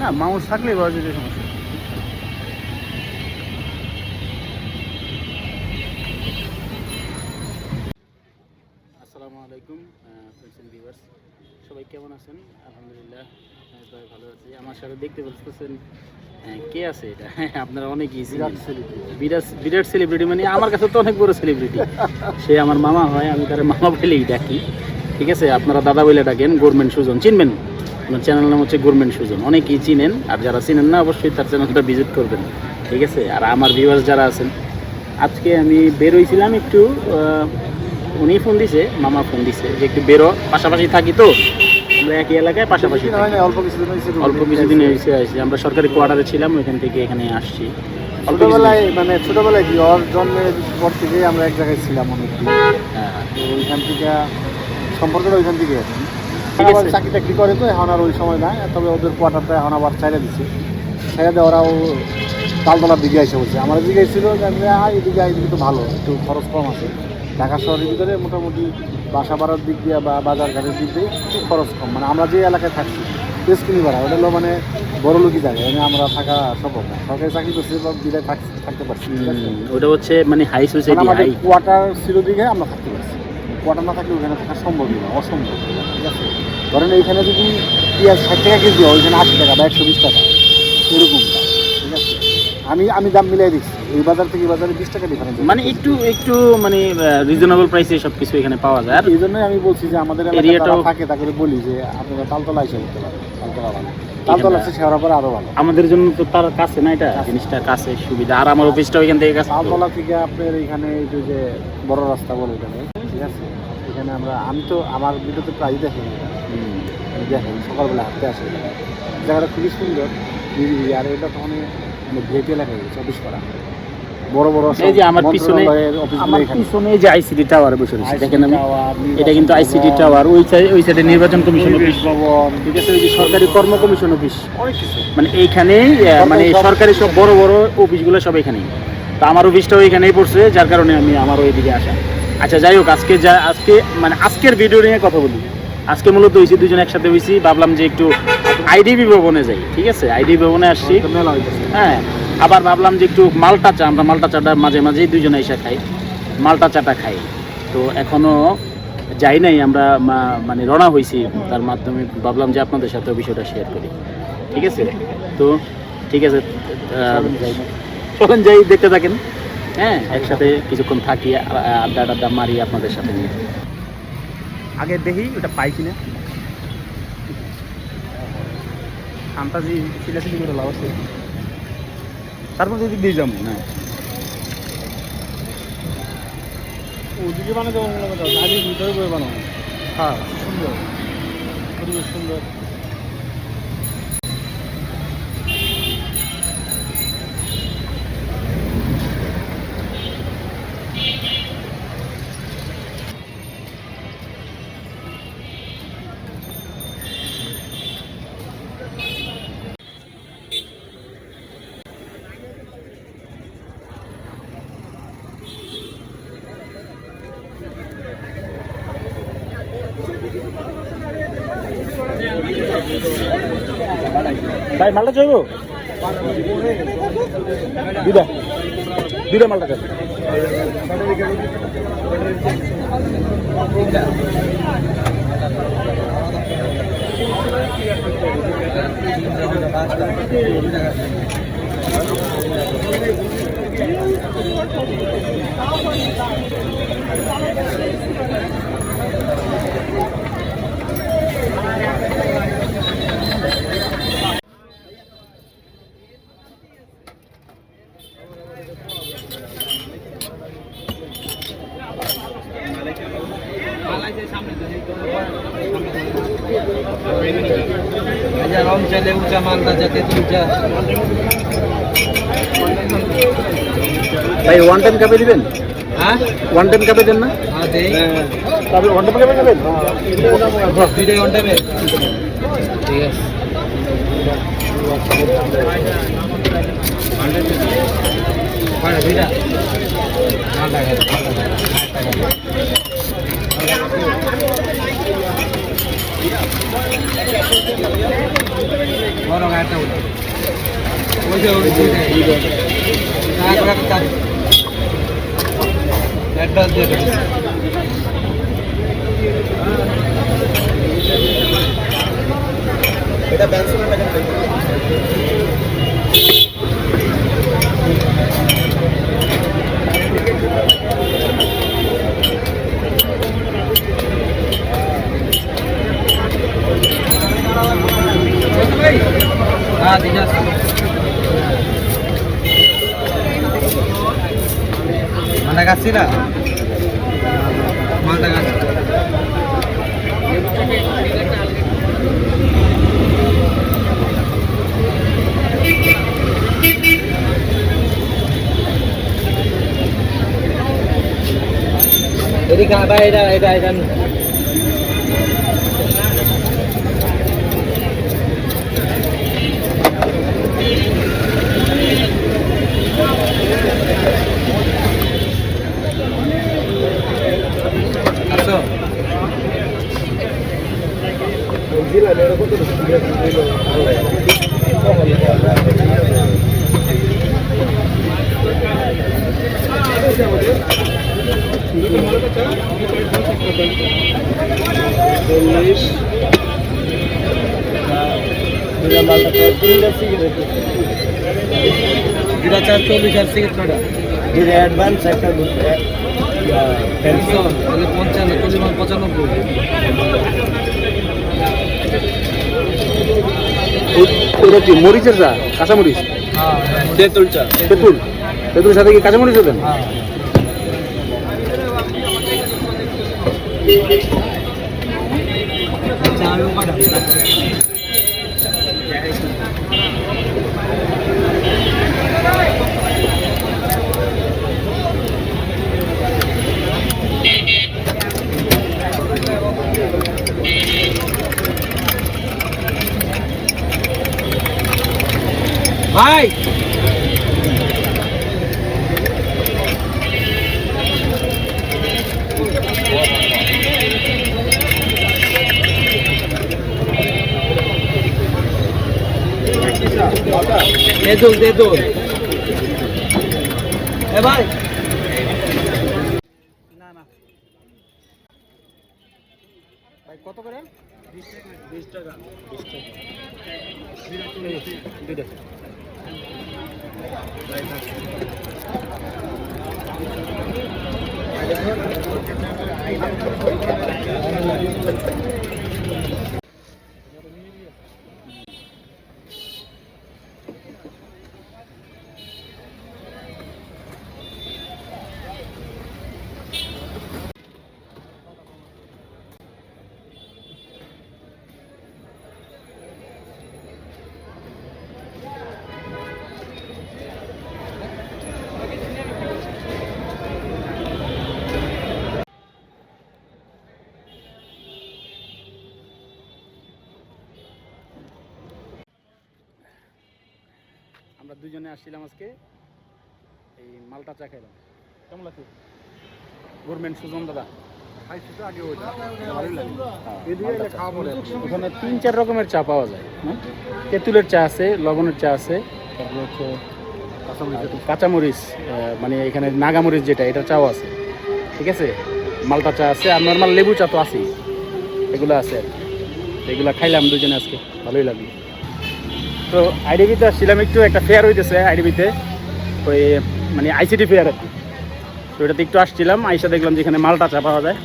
না বলা যেতে সমস্যা। আসসালামু আলাইকুম ফ্রেন্ডস এন্ড ভিউয়ার্স সবাই কেমন আছেন? আলহামদুলিল্লাহ সবাই ভালো আছি। আমার সাথে দেখতে পাচ্ছেন কে আছে এটা? আপনারা অনেকেই চিনেন। বিরাট বিরাট সেলিব্রিটি মানে আমার কাছে তো অনেক বড় সেলিব্রিটি সে আমার মামা হয় আমি তার মামা বলেই ডাকি। ঠিক আছে আপনারা দাদা বলে ডাকেন গভর্নমেন্ট সুজন চিনবেন? আমার চ্যানেল নাম হচ্ছে গভর্নমেন্ট সুজন অনেকেই চিনেন আর যারা চিনেন না অবশ্যই তার চ্যানেলটা ভিজিট করবেন। ঠিক আছে আর আমার ভিউয়ার্স যারা আছেন আজকে আমি বের হয়েছিলাম একটু উনি ফোন দিছে মামা ফোন দিছে যে একটু বেরো পাশাপাশি থাকি তো। আমরা একই এলাকায় পাশাপাশি থাকি। হয় না, অল্প কিছুদিন অল্প কিছুদিন। হয়েছে আসছি আমরা সরকারি কোয়ার্টারে ছিলাম ওইখান থেকে এখানে আসছি। অল্প ছোটবেলায় মানে ছোটবেলায় কি ওর জন্মের পর থেকেই আমরা এক জায়গায় ছিলাম অনেক। হ্যাঁ। তো ওইখান থেকে সম্পর্কটা ওইখান থেকে। আছে। আবার চাকরি টাকরি করে তো এখন আর ওই সময় না তবে ওদের কোয়ার্টারটা এখন আবার ছাইড়া দিচ্ছে ছাইড়া দিয়ে ওরাও তালতলার দিকে এসে বলছে আমার দিকে ছিল এদিকে এদিকে তো ভালো। একটু খরচ কম আছে। ঢাকা শহরের ভিতরে মোটামুটি বাসা ভাড়ার দিক দিয়ে বা বাজার ঘাটের দিক দিয়ে একটু খরচ কম। মানে আমরা যে এলাকায় থাকছি তেজকুনি ভাড়া ওটা হলো মানে বড় লোকই জায়গা মানে আমরা থাকা সম্ভব না। সরকারি চাকরি বা বিদায় থাক- থাকতে পারছি। ওটা হচ্ছে মানে হাই সোসাইটি আমাদের কোয়ার্টার ছিল দিকে আমরা থাকতে পারছি। কোয়ার্টার না থাকলে ওখানে থাকা সম্ভবই না অসম্ভব। ঠিক আছে? ধরেন এইখানে যদি পেঁয়াজ ষাট টাকা কেজি হয় ওইখানে আশি টাকা বা একশো বিশ টাকা। এরকম ঠিক আছে? আমি আমি দাম মিলাই দিচ্ছি। এই বাজার থেকে এই বাজারে বিশ টাকা ডিফারেন্স মানে একটু একটু মানে রিজনেবল প্রাইসে সব কিছু এখানে পাওয়া যায় আর এই জন্যই আমি বলছি যে আমাদের এরিয়াটাও- থাকে তাকে বলি যে আপনারা তালতলা এসে করতে পারেন তালতলা ভালো তালতলা আছে শেওড়া পরে আরও ভালো। আমাদের জন্য তো তার কাছে না এটা? জিনিসটা কাছে সুবিধা। আর আমার অফিসটা ওইখান থেকে কাছে। তালতলা থেকে আপনার এখানে এই যে যে বড় রাস্তা বলে এখানে ঠিক আছে? এখানে আমরা আমি তো আমার ভিডিওতে প্রায় দেখি। দেখেন সকালবেলা হাঁটতে আসে। জায়গাটা খুবই সুন্দর। নিরিবিলি আর এটা তো মানে মানে ভিআইপি গেছে অফিস করা। বড় বড় এই যে আমার পিছনে আমার পিছনে যে আইসিডি টাওয়ার বসে রয়েছে দেখেন আমি। এটা কিন্তু আইসিডি টাওয়ার ওই সাইড ওই সাইডে নির্বাচন কমিশন অফিস ভবন ঠিক আছে ওই যে সরকারি কর্ম কমিশন অফিস অনেক কিছু। মানে এইখানেই আহ, মানে সরকারি সব বড় বড় অফিসগুলো সব এখানেই। তো আমার অফিসটাও এখানেই পড়ছে যার কারণে আমি আমার ওইদিকে আসা। আচ্ছা যাই হোক আজকে যা আজকে মানে আজকের ভিডিও নিয়ে কথা বলি। আজকে মূলত হয়েছি দুজন একসাথে হয়েছি ভাবলাম যে একটু আইডিবি ভবনে যাই ঠিক আছে? আইডিবি ভবনে আসছি। হ্যাঁ আবার ভাবলাম যে একটু মালটা চা আমরা মালটা চাটা মাঝে মাঝেই দুজনে এসে খাই মালটা চাটা খাই। তো এখনও যাই নাই আমরা মানে রওনা হয়েছি তার মাধ্যমে ভাবলাম যে আপনাদের সাথে বিষয়টা শেয়ার করি ঠিক আছে? তো ঠিক আছে চলেন যাই দেখতে থাকেন। হ্যাঁ একসাথে কিছুক্ষণ থাকি আড্ডা টাড্ডা মারি আপনাদের সাথে নিয়ে। আগে দেখি ওটা পাই কিনা। আন্তাজি সিলাসিলি করে লাভ আছে। তারপর যদি দিয়ে যাব না। ওদিকে বানাতে পারব না ভিতরে করে বানাবো হ্যাঁ। সুন্দর। পরিবেশ সুন্দর। ভাই মালটা চাইব দুটা দুটা মালটা চাই माझ्या रॉमच्या लेऊच्या मानताच्या तेथीलच्या ভাই ওয়ান টাইম কাপে দিবেন হ্যাঁ ওয়ান টাইম কাপে দেন না হ্যাঁ দে তারপরে ওয়ান টাইম কাপে দেবেন দুইটাই অন টাইমে ঠিক আছে কয়টা দুইটা বড় গাড়িটা উঠে ওই যে ওই যে এটা ব্যান্সনের প্যাকেট হ্যাঁ ঠিক আছে মালটা গাছি না মালটা গাছ এদিকে ভাই এটা এটা এটা আছো চল্লিশ দুটা চার চল্লিশ আর সিগারেট কটা? অ্যাডভান্স একটা একশো তাহলে পঞ্চান্ন চল্লিশ পঁচানব্বই। ওটা কি মরিচের চা? কাঁচামরিচ? হ্যাঁ তেঁতুল চা। তেঁতুল? তেঁতুলের সাথে কি কাঁচামরিচ দেবেন হ্যাঁ। ভাই। তেঁতুল তেঁতুল এ ভাই। না না ভাই কত করে? বিশ টাকা। বিশ টাকা। Thank you. আমরা দুজনে আসছিলাম আজকে। এই মালটা চা খাইলাম। কেমন লাগছে? গভর্নমেন্ট সুজন দাদা। ওখানে তিন চার রকমের চা পাওয়া যায়। হ্যাঁ? তেঁতুলের চা আছে লবণের চা আছে। তারপরে হচ্ছে কাঁচামরিচ মানে এখানে নাগামরিচ যেটা এটা চাও আছে। ঠিক আছে? মালটা চা আছে। আর নর্মাল লেবু চা তো আছেই। এগুলো আছে আর। এগুলো খাইলাম দুজনে আজকে। ভালোই লাগল। তো আইডিবিতে আসছিলাম একটু একটা ফেয়ার হইতেছে আইডিবিতে ওই মানে আইসিটি ফেয়ার আর কি। তো এটাতে একটু আসছিলাম আইসা দেখলাম যে এখানে মালটা চা পাওয়া যায়।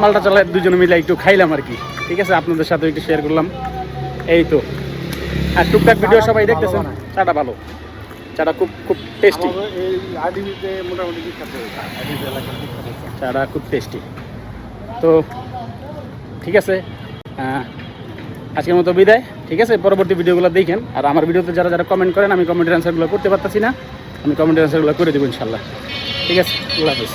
মালটা চালা দুজনে মিলে একটু খাইলাম আর কি। ঠিক আছে আপনাদের সাথে একটু শেয়ার করলাম। এই তো। আর টুকটাক ভিডিও সবাই দেখতেছেন? চাটা ভালো। চাটা খুব খুব টেস্টি চাটা খুব টেস্টি তো ঠিক আছে আজকের মতো বিদায়। ঠিক আছে? পরবর্তী ভিডিওগুলো দেখেন। আর আমার ভিডিওতে যারা যারা কমেন্ট করেন, আমি কমেন্টের অ্যান্সারগুলো করতে পারতেছি না। আমি কমেন্টের অ্যান্সারগুলো করে দেবো ইনশাল্লাহ। ঠিক আছে? আল্লাহ হাফিজ।